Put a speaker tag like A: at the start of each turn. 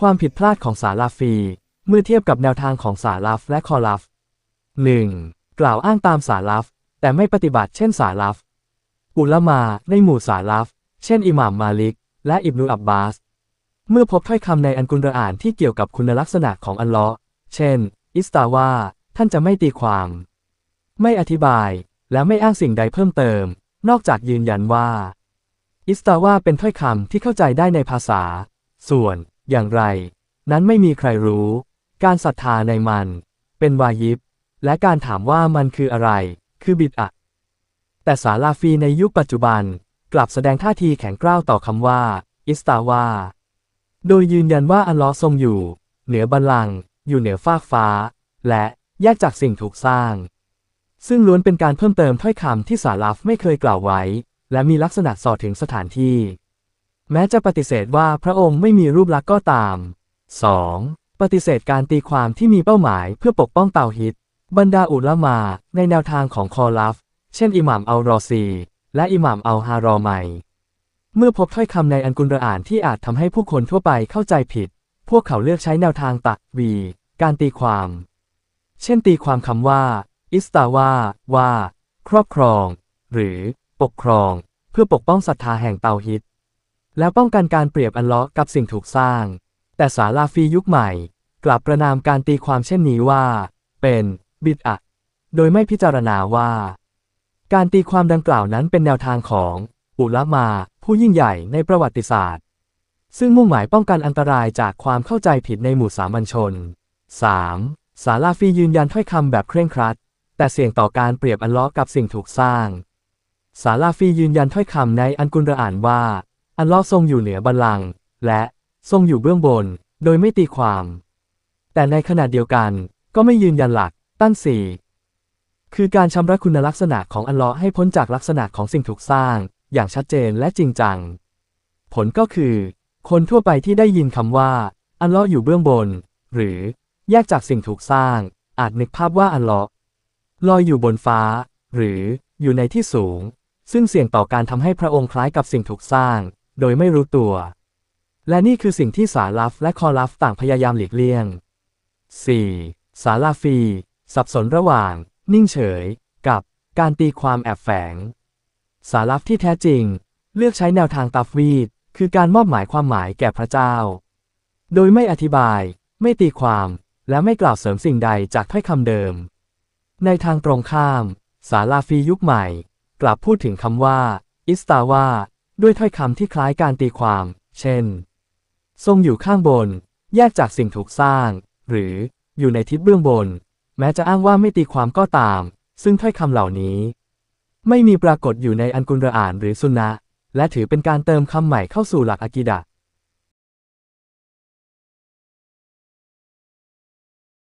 A: ความผิดพลาดของสาลาฟี เมื่อเทียบกับแนวทางของสาลัฟและคอลัฟ 1. กล่าวอ้างตามสาลัฟแต่ไม่ปฏิบัติเช่นสาลัฟอุลมาในหมู่สาลัฟเช่นอิหม่ามมาลิก และอิบนุอับบาส เมื่อพบถ้อยคำในอันกุรอานที่เกี่ยวกับคุณลักษณะของอัลลาะห์เช่น อิสตาวา ท่านจะไม่ตีความ ไม่อธิบาย และไม่อ้างสิ่งใดเพิ่มเติม นอกจากยืนยันว่า อิสตาวาเป็นถ้อยคำที่เข้าใจได้ในภาษา ส่วน อย่างไร นั้นไม่มีใครรู้ การศรัทธาในมัน เป็นวายิบ และการถามว่ามันคืออะไร คือบิดอะแต่สาลาฟีในยุคปัจจุบัน กลับแสดงท่าทีแข็งกร้าวต่อคำว่า อิสตาวา โดยยืนยันว่าอัลลอฮ์ทรงอยู่ เหนือบัลลังก์อยู่เหนือฟากฟ้า และแยกจากสิ่งถูกสร้าง ซึ่งล้วนเป็นการเพิ่มเติมถ้อยคำที่สาลัฟไม่เคยกล่าวไว้ และมีลักษณะสอดถึงสถานที่ แม้จะปฏิเสธว่าพระองค์ไม่มีรูปลักษณ์ก็ตาม 2. ปฏิเสธการตีความที่มีเป้าหมายเพื่อปกป้องเตาฮิต บรรดาอุลามา ในแนวทางของคอลัฟ เช่นอิหม่ามอัลรอซี และอิหม่ามอัลฮารอไมเมื่อพบถ้อยคำในอันกุรอานที่อาจทำให้ผู้คนทั่วไปเข้าใจผิด พวกเขาเลือกใช้แนวทางตักวี การตีความ เช่นตีความคำว่า อิสตาวาว่า ครอบครอง หรือ ปกครอง เพื่อปกป้องศรัทธาแห่งเตาฮิต แล้วป้องกันการเปรียบอันเลาะกับสิ่งถูกสร้าง แต่สาลาฟียุคใหม่ กลับประนามการตีความเช่นนี้ว่า เป็นบิดอะโดยไม่พิจารณาว่า การตีความดังกล่าวนั้นเป็นแนวทางของอุลามาผู้ยิ่งใหญ่ในประวัติศาสตร์ ซึ่งมุ่งหมายป้องกันอันตรายจากความเข้าใจผิดในหมู่สามัญชน 3. สาลาฟียืนยันถ้อยคำแบบเคร่งครัด แต่เสี่ยงต่อการเปรียบอันลาะห์กับสิ่งถูกสร้าง สาลาฟียืนยันถ้อยคำในอันกุรอานว่า อัลลอฮ์ทรงอยู่เหนือบัลลังก์และทรงอยู่เบื้องบน โดยไม่ตีความ แต่ในขณะเดียวกันก็ไม่ยืนยันหลักตั้นสี่คือการชำระคุณลักษณะของอัลลอฮ์ให้พ้นจากลักษณะของสิ่งถูกสร้าง อย่างชัดเจนและจริงจัง ผลก็คือ คนทั่วไปที่ได้ยินคำว่า อัลลอฮ์อยู่เบื้องบน หรือแยกจากสิ่งถูกสร้าง อาจนึกภาพว่าอัลลอฮ์ลอยอยู่บนฟ้า หรืออยู่ในที่สูง ซึ่งเสี่ยงต่อการทำให้พระองค์คล้ายกับสิ่งถูกสร้าง โดยไม่รู้ตัว และนี่คือสิ่งที่สาลัฟและคอลัฟต่างพยายามหลีกเลี่ยง 4. สาลาฟี สับสนระหว่าง นิ่งเฉย กับการตีความแอบแฝง สาลัฟที่แท้จริง เลือกใช้แนวทางตัฟวีดคือการมอบหมายความหมายแก่พระเจ้า โดยไม่อธิบาย ไม่ตีความ และไม่กล่าวเสริมสิ่งใดจากถ้อยคำเดิม ในทางตรงข้าม สาลาฟียุคใหม่ กลับพูดถึงคำว่า อิสตาวา ด้วยถ้อยคำที่คล้ายการตีความ เช่น ทรงอยู่ข้างบน แยกจากสิ่งถูกสร้าง หรืออยู่ในทิศเบื้องบน แม้จะอ้างว่าไม่ตีความก็ตาม ซึ่งถ้อยคำเหล่านี้ ไม่มีปรากฏอยู่ในอันกุรอานหรือสุนนะและถือเป็นการเติมคำใหม่เข้าสู่หลักอะกิดะ